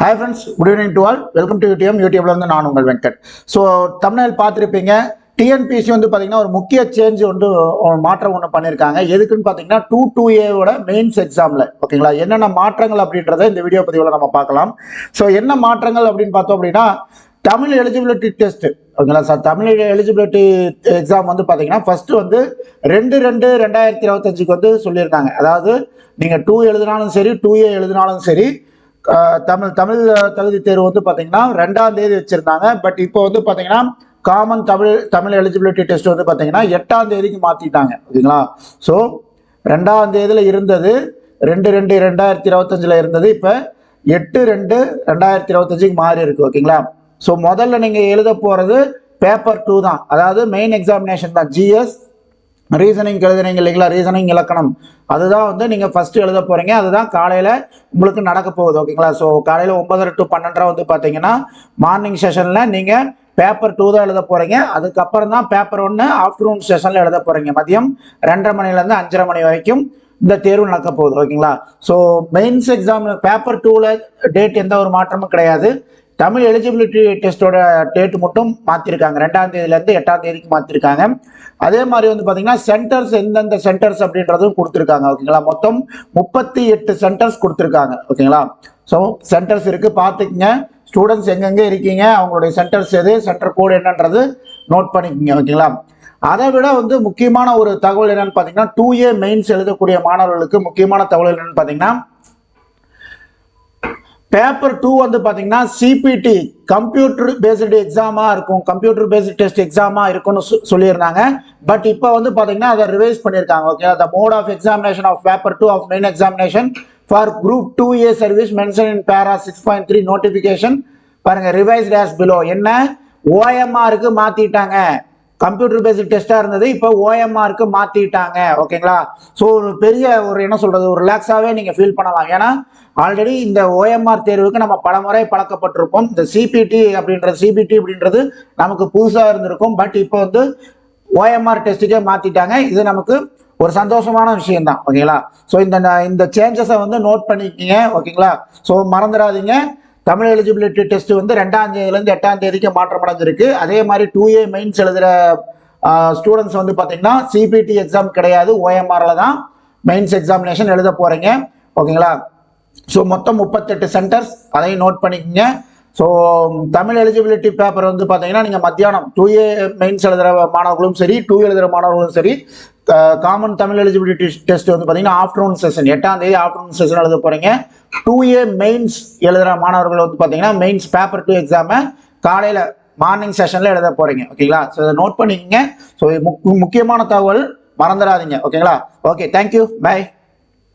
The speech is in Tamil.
Hi friends good evening to all welcome to UTM யூடியூப்ல வந்து நான் உங்கள் வெங்கட். ஸோ தமிழில் பார்த்துருப்பீங்க. டிஎன்பிசி வந்து பார்த்தீங்கன்னா ஒரு முக்கிய சேஞ்ச் வந்து மாற்றம் ஒன்று பண்ணியிருக்காங்க எதுக்குன்னு பார்த்தீங்கன்னா டூ டூ ஏவோட மெயின்ஸ் எக்ஸாமில் ஓகேங்களா? என்னென்ன மாற்றங்கள் அப்படின்றத இந்த வீடியோ பதிவில் நம்ம பார்க்கலாம். ஸோ என்ன மாற்றங்கள் அப்படின்னு பார்த்தோம் அப்படின்னா தமிழ் எலிஜிபிலிட்டி டெஸ்ட் ஓகேங்களா? சார் தமிழ் எலிஜிபிலிட்டி எக்ஸாம் வந்து பார்த்தீங்கன்னா ஃபர்ஸ்ட் வந்து ரெண்டு ரெண்டு ரெண்டாயிரத்தி இருபத்தஞ்சுக்கு வந்து சொல்லியிருக்காங்க. அதாவது நீங்கள் டூ எழுதினாலும் சரி டூ ஏ எழுதினாலும் சரி தமிழ் தமிழ் தகுதி தேர்வு வந்து பார்த்தீங்கன்னா ரெண்டாம் தேதி வச்சுருந்தாங்க. பட் இப்போ வந்து பார்த்தீங்கன்னா common Tamil Tamil eligibility test வந்து பார்த்தீங்கன்னா எட்டாம் தேதிக்கு மாற்றிட்டாங்க ஓகேங்களா? ஸோ ரெண்டாம் தேதியில் இருந்தது ரெண்டு ரெண்டு ரெண்டாயிரத்தி இருபத்தஞ்சில் இருந்தது. இப்போ எட்டு ரெண்டு ரெண்டாயிரத்தி இருபத்தஞ்சுக்கு மாறி இருக்குது ஓகேங்களா? ஸோ முதல்ல நீங்கள் எழுத போகிறது பேப்பர் டூ தான். அதாவது மெயின் எக்ஸாமினேஷன் தான். ஜிஎஸ் ரீசனிங் எழுதுறீங்க இல்லைங்களா? ரீசனிங் இலக்கணம். அதுதான் வந்து நீங்கள் ஃபஸ்ட்டு எழுத போகிறீங்க அதுதான் காலையில் உங்களுக்கு நடக்க போகுது ஓகேங்களா ஸோ காலையில் ஒன்பதரை டு பன்னெண்டரை வந்து பார்த்தீங்கன்னா மார்னிங் செஷனில் நீங்கள் பேப்பர் டூ தான் எழுத போகிறீங்க அதுக்கப்புறம் தான் பேப்பர் ஒன்று ஆஃப்டர்நூன் செஷனில் எழுத போகிறீங்க மதியம் ரெண்டரை மணிலேருந்து அஞ்சரை மணி வரைக்கும் இந்த தேர்வு நடக்க போகுது ஓகேங்களா ஸோ மெயின்ஸ் எக்ஸாம் பேப்பர் டூவில் டேட் எந்த ஒரு மாற்றமும் கிடையாது. தமிழ் எலிஜிபிலிட்டி டெஸ்ட்டோட டேட் மட்டும் மாற்றிருக்காங்க ரெண்டாம் தேதியிலேருந்து எட்டாம் தேதிக்கு மாற்றிருக்காங்க அதே மாதிரி வந்து பார்த்தீங்கன்னா சென்டர்ஸ் எந்தெந்த சென்டர்ஸ் அப்படின்றதும் கொடுத்துருக்காங்க. ஓகேங்களா? மொத்தம் முப்பத்தி எட்டு சென்டர்ஸ் கொடுத்துருக்காங்க. ஓகேங்களா? ஸோ சென்டர்ஸ் இருக்குது பார்த்துக்குங்க. ஸ்டூடெண்ட்ஸ் எங்கெங்கே இருக்கீங்க? அவங்களுடைய சென்டர்ஸ் எது? சென்டர் கோடு என்னன்றது நோட் பண்ணிக்கோங்க. ஓகேங்களா? அதை விட வந்து முக்கியமான ஒரு தகவல் என்னன்னு பார்த்தீங்கன்னா டூ ஏ மெயின்ஸ் எழுதக்கூடிய மாணவர்களுக்கு முக்கியமான தகவல் என்னன்னு பார்த்தீங்கன்னா பேப்பர் டூ வந்து பார்த்தீங்கன்னா சிபிடி கம்ப்யூட்டர் பேஸ்டு எக்ஸாமாக இருக்கும். கம்ப்யூட்டர் பேஸ்டு டெஸ்ட் எக்ஸாமாக இருக்கும்னு சொ- சொல்லியிருந்தாங்க. பட் இப்போ வந்து பார்த்தீங்கன்னா அதை ரிவைஸ் பண்ணியிருக்காங்க okay the mode of examination of paper two of main examination for group two A service mention in para six point three notification பாருங்கள் ரிவைஸ் டேஸ் பிலோ என்ன? ஓஎம்ஆருக்கு மாற்றிட்டாங்க கம்ப்யூட்டர் பேஸ்ட் டெஸ்ட்டாக இருந்தது. இப்போ ஓஎம்ஆருக்கு மாற்றிட்டாங்க ஓகேங்களா? ஸோ ஒரு பெரிய ஒரு என்ன சொல்கிறது ஒரு ரிலாக்ஸாகவே நீங்கள் ஃபீல் பண்ணலாம். ஏன்னா ஆல்ரெடி இந்த ஓஎம்ஆர் தேர்வுக்கு நம்ம பல முறை பழக்கப்பட்டிருப்போம். இந்த சிபிடி அப்படின்றது சிபிடி அப்படின்றது நமக்கு புதுசாக இருந்திருக்கும். பட் இப்போ வந்து ஓஎம்ஆர் டெஸ்ட்டுக்கே மாற்றிட்டாங்க இது நமக்கு ஒரு சந்தோஷமான விஷயம் தான் ஓகேங்களா? ஸோ இந்த இந்த சேஞ்சஸை வந்து நோட் பண்ணிக்கிங்க. ஓகேங்களா? ஸோ மறந்துடாதீங்க. தமிழ் எலிஜிபிலிட்டி டெஸ்ட் வந்து ரெண்டாம் தேதியிலேருந்து எட்டாம் தேதிக்கு மாற்றம் அடைஞ்சிருக்கு. அதே மாதிரி டூ ஏ மெயின்ஸ் எழுதுகிற ஸ்டூடெண்ட்ஸ் வந்து பார்த்தீங்கன்னா சிபிடி எக்ஸாம் கிடையாது. ஓஎம்ஆரில் தான் மெயின்ஸ் எக்ஸாமினேஷன் எழுத போகிறீங்க ஓகேங்களா? ஸோ மொத்தம் முப்பத்தெட்டு சென்டர்ஸ் அதையும் நோட் பண்ணிக்கோங்க. ஸோ தமிழ் எலிஜிபிலிட்டி பேப்பர் வந்து பார்த்தீங்கன்னா நீங்கள் மத்தியானம் டூ ஏ மெயின்ஸ் எழுதுகிற மாணவர்களும் சரி டூ எழுதுகிற மாணவர்களும் சரி காமன் தமிழ் எலிஜிபிலிட்டி டெஸ்ட் வந்து பார்த்தீங்கன்னா ஆஃப்டர்நூன் செஷன் எட்டாம் தேதி ஆஃப்டர்நூன் செஷன் எழுத போகிறீங்க டூ ஏ மெயின்ஸ் எழுதுகிற மாணவர்கள் வந்து பார்த்தீங்கன்னா மெயின்ஸ் பேப்பர் டூ எக்ஸாமை காலையில் மார்னிங் செஷனில் எழுத போகிறீங்க ஓகேங்களா ஸோ இதை நோட் பண்ணிக்கங்க. ஸோ முக்கியமான தகவல் மறந்துடாதீங்க. ஓகேங்களா ஓகே தேங்க்யூ பை